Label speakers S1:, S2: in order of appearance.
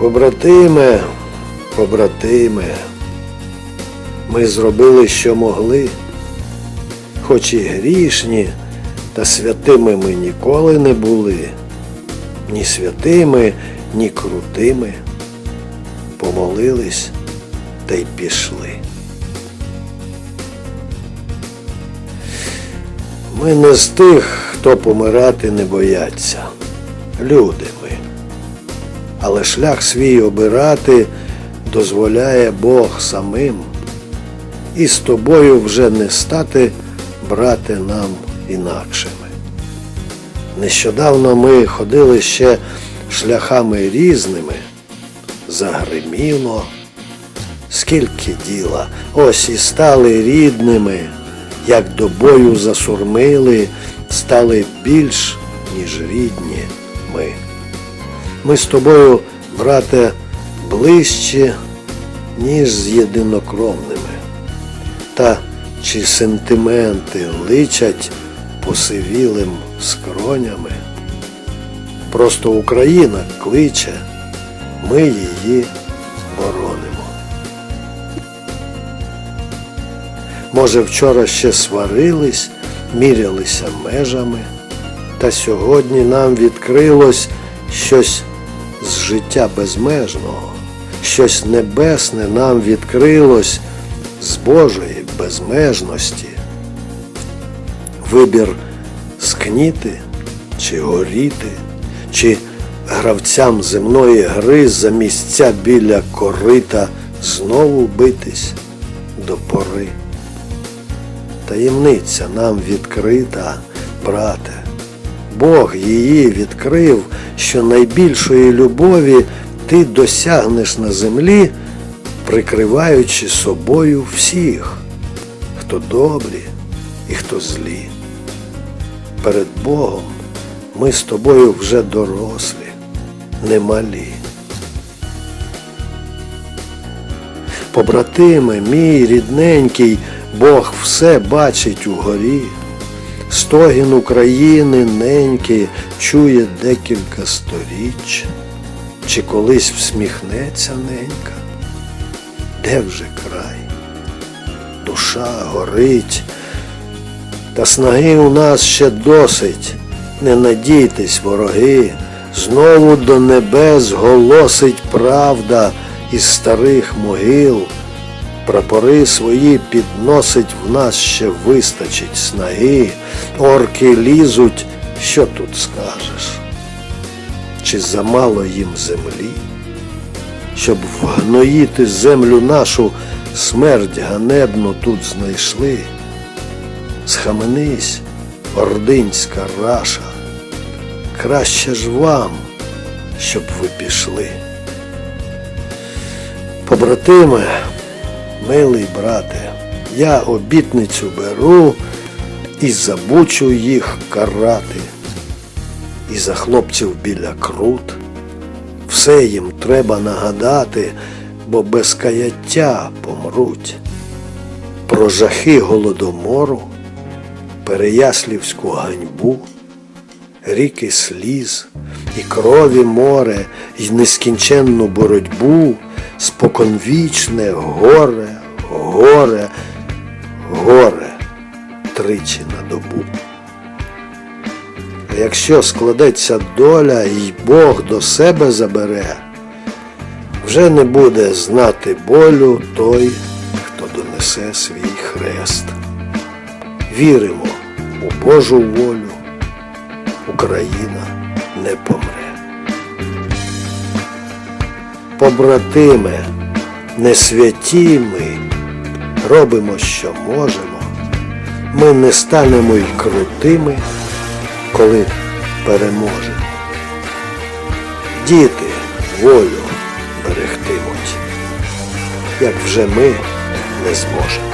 S1: Побратиме, побратиме, ми зробили, що могли, хоч і грішні, та святими ми ніколи не були, ні святими, ні крутими. Помолились та й пішли. Ми не з тих, хто помирати не бояться. Люди ми. Але шлях свій обирати дозволяє Бог самим. І з тобою вже не стати, брати нам інакшими. Нещодавно ми ходили ще шляхами різними, загриміло, скільки діла, ось і стали рідними, як до бою засурмили, стали більш, ніж рідні ми. Ми з тобою, брате, ближче, ніж з єдинокровними. Та чи сентименти личать посивілим скронями? Просто Україна кличе, ми її боронимо. Може, вчора ще сварились, мірялися межами, та сьогодні нам відкрилось щось з життя безмежного, щось небесне нам відкрилось з Божої безмежності. Вибір скніти чи горіти, чи гравцям земної гри за місця біля корита знову битись до пори. Таємниця нам відкрита, брате. Бог її відкрив, що найбільшої любові ти досягнеш на землі, прикриваючи собою всіх, хто добрі і хто злі. Перед Богом ми з тобою вже дорослі, немалі. Побратиме, мій рідненький, Бог все бачить угорі. Стогін України неньки чує декілька сторіч, чи колись всміхнеться ненька, де вже край? Душа горить, та снаги у нас ще досить, не надійтесь, вороги, знову до небес голосить правда із старих могил. Прапори свої підносить в нас ще вистачить снаги, орки лізуть, що тут скажеш? Чи замало їм землі, щоб вгноїти землю нашу, смерть ганебну тут знайшли? Схаменись, ординська раша, краще ж вам, щоб ви пішли. Побратиме, Милий брате, я обітницю беру і забучу їх карати. І за хлопців біля крут. Все їм треба нагадати, бо без каяття помруть. Про жахи голодомору, Переяслівську ганьбу, ріки сліз, і крові море, й нескінченну боротьбу споконвічне горе, горе, горе тричі на добу. А якщо складеться доля і Бог до себе забере, вже не буде знати болю той, хто донесе свій хрест. Віримо у Божу волю, Україна не помре побратиме, не святі ми, робимо, що можемо. Ми не станемо й крутими, коли переможемо. Діти волю берегтимуть, як вже ми не зможемо.